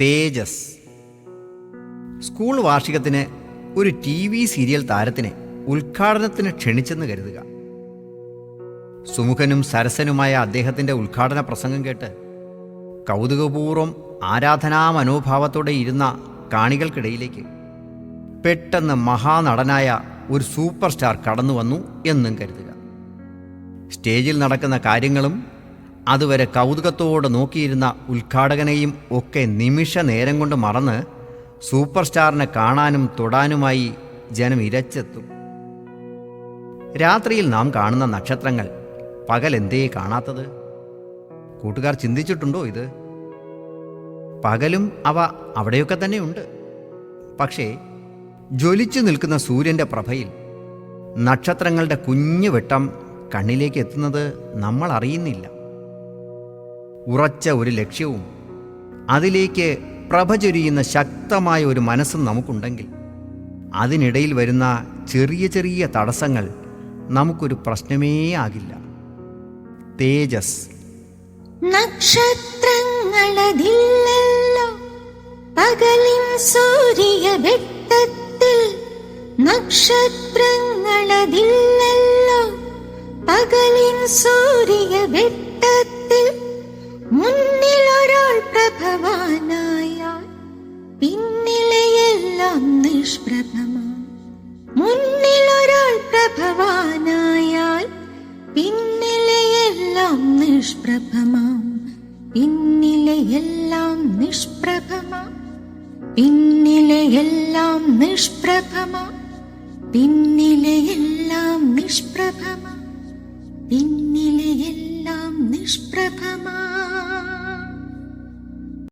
തേജസ്. School വാർഷികത്തിന് ഒരു T V serial താരത്തിനെ ഉദ്ഘാടനത്തിന് ക്ഷണിച്ചെന്ന് കരുതുക. സുമുഖനും സരസനുമായ അദ്ദേഹത്തിന്റെ ഉദ്ഘാടന പ്രസംഗം കേട്ട് കൗതുകപൂർവം ആരാധനാ മനോഭാവത്തോടെ ഇരുന്ന കാണികൾക്കിടയിലേക്ക് പെട്ടെന്ന് മഹാനടനായ ഒരു സൂപ്പർ സ്റ്റാർ കടന്നു വന്നു എന്നും കരുതുക. സ്റ്റേജിൽ നടക്കുന്ന കാര്യങ്ങളും അതുവരെ കൗതുകത്തോടെ നോക്കിയിരുന്ന ഉദ്ഘാടകനെയും ഒക്കെ നിമിഷ നേരം കൊണ്ട് മറന്ന് സൂപ്പർ സ്റ്റാറിനെ കാണാനും തൊടാനുമായി ജനം ഇരച്ചെത്തും. രാത്രിയിൽ നാം കാണുന്ന നക്ഷത്രങ്ങൾ പകൽ എന്തേ കാണാത്തത്? കൂട്ടുകാർ ചിന്തിച്ചിട്ടുണ്ടോ ഇത്? പകലും അവ അവിടെയൊക്കെ തന്നെയുണ്ട് പക്ഷേ ജ്വലിച്ചു നിൽക്കുന്ന സൂര്യന്റെ പ്രഭയിൽ നക്ഷത്രങ്ങളുടെ കുഞ്ഞു വെട്ടം കണ്ണിലേക്ക് എത്തുന്നത് നമ്മൾ അറിയുന്നില്ല. ഉറച്ച ഒരു ലക്ഷ്യവും. അതിലേക്ക് പ്രഭ ചൊരിയുന്ന ശക്തമായ ഒരു മനസ്സും നമുക്കുണ്ടെങ്കിൽ അതിനിടയിൽ വരുന്ന ചെറിയ ചെറിയ തടസ്സങ്ങൾ നമുക്കൊരു പ്രശ്നമേ ആകില്ല. തേജസ്. നക്ഷത്രങ്ങളതില്ലല്ലോ. പകലിൻ സൂര്യ വെട്ടത്തിൽ നക്ഷത്രങ്ങളതില്ലല്ലോ. പകലിൻ സൂര്യ വെട്ടത്തിൽ നിഷ്പ്രഭമാ മുന്നിലൊരാൾ പ്രഭവാനായാൽ പിന്നിലെയെല്ലാം നിഷ്പ്രഭമാം പിന്നിലെയെല്ലാം നിഷ്പ്രഭമാം പിന്നിലെയെല്ലാം നിഷ്പ്രഭമാം പിന്നിലെയെല്ലാം നിഷ്പ്രഭമാം പിന്നിലെയെല്ലാം നിഷ്പ്രഭമാം